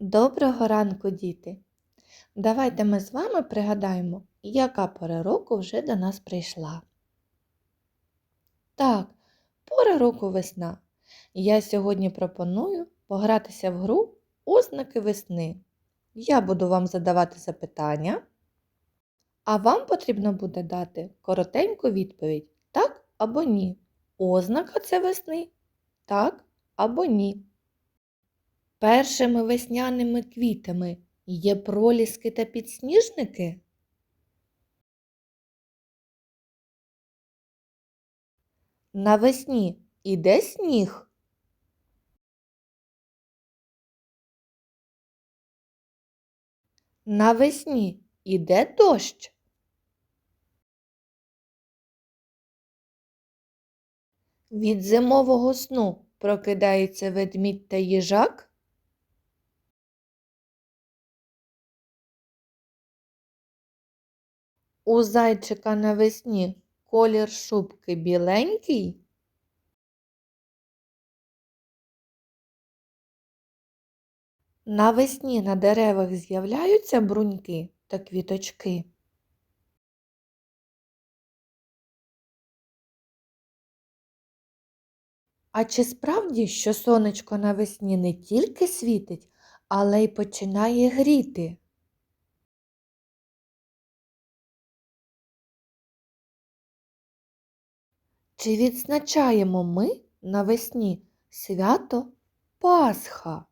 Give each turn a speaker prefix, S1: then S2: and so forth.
S1: Доброго ранку, діти! Давайте ми з вами пригадаємо, яка пора року вже до нас прийшла. Так, пора року весна. Я сьогодні пропоную погратися в гру ознаки весни. Я буду вам задавати запитання, а вам потрібно буде дати коротеньку відповідь так або ні. Ознака це весни, так або ні. Першими весняними квітами є проліски та підсніжники? Навесні іде сніг? Навесні іде дощ? Від зимового сну прокидається ведмідь та їжак? У зайчика навесні колір шубки біленький? Навесні на деревах з'являються бруньки та квіточки. А чи справді, що сонечко навесні не тільки світить, але й починає гріти? Чи відзначаємо ми навесні свято Пасха?